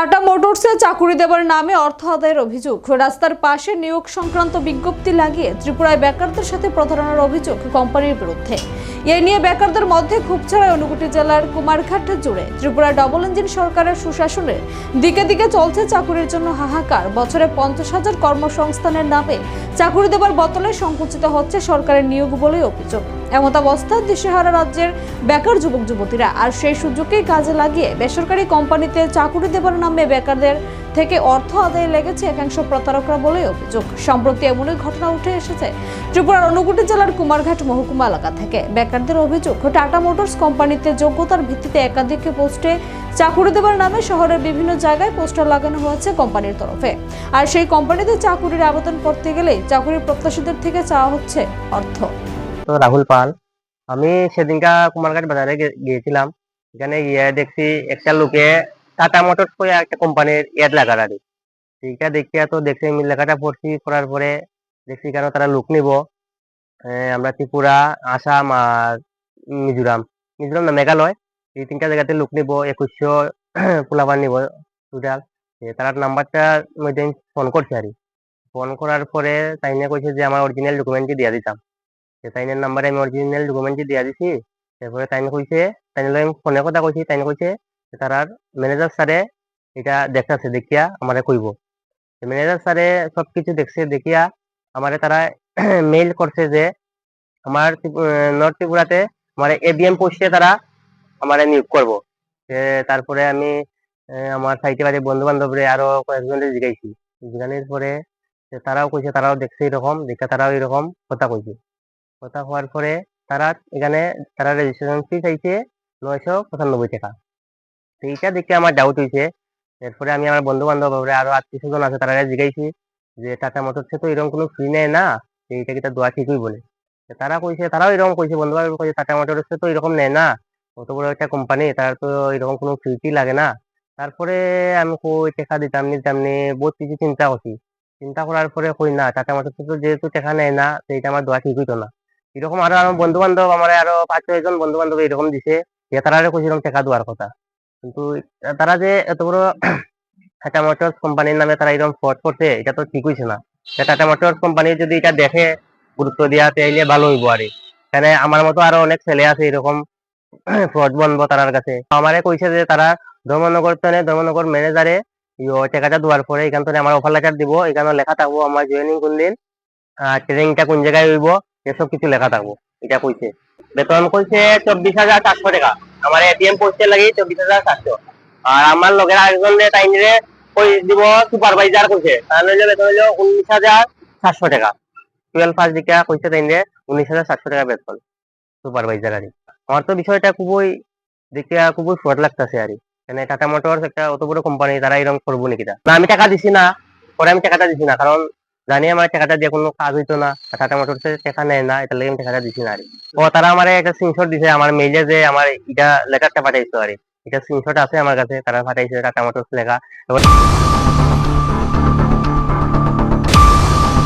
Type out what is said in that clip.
Tata মোটরসে চাকুরি দেবার নামে অর্থ আদায়ের অভিযোগ। রাস্তার পাশে নিয়োগ সংক্রান্ত বিজ্ঞপ্তি লাগিয়ে ত্রিপুরায় বেকারদের সাথে প্রতারণার অভিযোগ কোম্পানির বিরুদ্ধে। এ নিয়ে বেকারদের মধ্যে খুব ছাড়াই অনুগুটি জেলার কুমারঘাট জুড়ে। ত্রিপুরা ডবল ইঞ্জিন সরকারের সুশাসনের দিকে দিকে চলছে চাকুরির জন্য হাহাকার। বছরে পঞ্চাশ হাজার কর্মসংস্থানের নামে চাকুরি দেবার বদলে সংকুচিত হচ্ছে সরকারের নিয়োগ বলেই অভিযোগ। এমত অবস্থায় দিশেহারা রাজ্যের বেকার যুবক, যুবতীরা। আর সেই সুযোগকেই কাজে লাগিয়ে বেসরকারি কোম্পানিতে চাকুরি দেবার নামে বেকারদের থেকে অর্থ আদায়ে লেগেছে একাংশ প্রতারকরা বলেই অভিযোগ। সম্প্রতি এমনই ঘটনা উঠে এসেছে। ত্রিপুরার অনুগুটি জেলার কুমারঘাট মহকুমা এলাকা থেকে। বেকারদের অভিযোগ, টাটা মোটরস কোম্পানিতে যোগ্যতার ভিত্তিতে একাধিক পোস্টে চাকুরি দেবার নামে শহরের বিভিন্ন জায়গায় পোস্টার লাগানো হয়েছে কোম্পানির তরফে। আর সেই কোম্পানিতে চাকুরির আবেদন করতে গেলে চাকুরির প্রত্যাশীদের থেকে চাওয়া হচ্ছে অর্থ। তো রাহুল পাল। আমি সেদিনকা কুমারঘাট বাজারে গিয়েছিলাম। এখানে গিয়ে দেখছি একটা লোকে টাটা মোটরস করে একটা কোম্পানির এড লাগার আর। সেইটা দেখিয়া তো দেখছি আমি লেখাটা পড়ছি, পড়ার পরে দেখছি কেন তারা লোক নিব। আমরা ত্রিপুরা, আসাম আর মিজোরাম। মিজোরাম না মেঘালয়। এই তিনটা জায়গাতে লোক নিব, একুশশো পোলাবার নিব টোটাল তার নাম্বারটা মধ্যে ফোন করছি আর ফোন করার পরে তাইনে কইছে যে আমার অরিজিনাল ডকুমেন্টটি দিয়ে দিতাম। তাইনের নাম্বারে আমি অরিজিনাল ডকুমেন্টটি দিয়া দিছি তারপরে তাইন কইছে তাইন লগে আমি ফোনে কথা কইছি তাইন কইছে যে তারার ম্যানেজার স্যারে এটা দেখতাছে দেখিয়া আমারে কইব ম্যানেজার স্যারে সবকিছু দেখছে, দেখিয়া আমারে তারা মেইল করছে যে আমার নর্থ ত্রিপুরাতে আমার এবিএম পোস্টে তারা আমারে নিয়োগ করব তারপরে আমি আমার সাইটে বাড়ি বন্ধু বান্ধবরে আরও কয়েকজনের জিগাইছি জিগানোর পরে তারাও কইছে তারাও দেখছে এরকম দেখে তারাও এরকম কথা কইছে কথা হওয়ার পরে তারা এখানে, তারা রেজিস্ট্রেশন ফি চাইছে নয়শো পঁচানব্বই টাকা। এইটা দেখে আমার ডাউট হয়েছে। এরপরে আমি আমার বন্ধু বান্ধব আরও আত্মীয় স্বজন আছে তারা জিগাইছি যে টাটা মোটরসে তো এরকম কোনো ফি নেয় না? এইটা কি তার দোয়া ঠিকই বলে? তারা কইছে, তারাও এরকম কইছে বন্ধু বান্ধব কইছে টাটা মোটরসে তো এরকম নেয় না। অত বড় একটা কোম্পানি তার তো এরকম কোনো ফি টি লাগে না। তারপরে আমি কই, টাকা দিতাম নি। বহুত কিছু চিন্তা করছি। চিন্তা করার পরে কই, না টাটা মোটরসে তো যেহেতু টাকা নেয় না এটা আমার দোয়া ঠিক হইতো না। এরকম আরও আমার বন্ধু বান্ধব আমার আরও পাঁচ ছয় জন বন্ধু বান্ধব এরকম দিছে, যে তারা কইছিলাম টাকা দেওয়ার কথা। কিন্তু তারা যে এত বড় টাটা মোটরস কোম্পানির নামে তারা এরকম ফ্রড করছে, এটা তো ঠিক হইছে না। টাটা মোটরস কোম্পানি যদি এটা দেখে, গুরুত্ব দেওয়া তাইলে ভালো হইব আর। এখানে আমার মতো আরও অনেক ছেলে আছে এরকম ফ্রড বন্ধ তারার কাছে। আমারে কইছে যে তারা ধর্মনগর তনে ধর্মনগর ম্যানেজারে টাকাটা দেওয়ার পরে এখান থেকে আমার অফার লেটার দিব, এখানে লেখা থাকব আমার জয়েনিং কোন দিন ট্রেনিংটা কোন জায়গায় হইব এসব কিছু লেখা থাকব, এটা কইছে। বেতন কইছে চব্বিশ হাজার চারশো টাকা। আমার এটিএম পোস্টে লাগি চব্বিশ হাজার চারশো। আর আমার লগের আরেকজন টাইমে কই দিব সুপারভাইজার কইছে। তাহলে বেতন হইল উনিশ হাজার সাতশো টাকা। টুয়েলভ ফার্স্ট দিকে কইছে তাইনে উনিশ হাজার সাতশো টাকা বেতন সুপারভাইজার আর। আমার তো বিষয়টা খুবই দেখে খুবই ফ্রড লাগতেছে আর। মানে টাটা মোটরস একটা অত বড় কোম্পানি তারা এরকম করব নাকি না, আমি টাকা দিছি না। পরে আমি টাকাটা দিছি না, কারণ জানি আমার টাকাটা দিয়ে কোনো কাজ হইতো না টাটা মোটরস টাকা নেয় না এটা লাগে আমি টাকাটা দিছি না। ও তারা আমার একটা স্ক্রিনশট দিছে, আমার মেইলে যে আমার এটা লেখাটা পাঠাইছো আর এটা স্ক্রিনশট আছে আমার কাছে, তারা পাঠাইছে টাটা মোটরস লেখা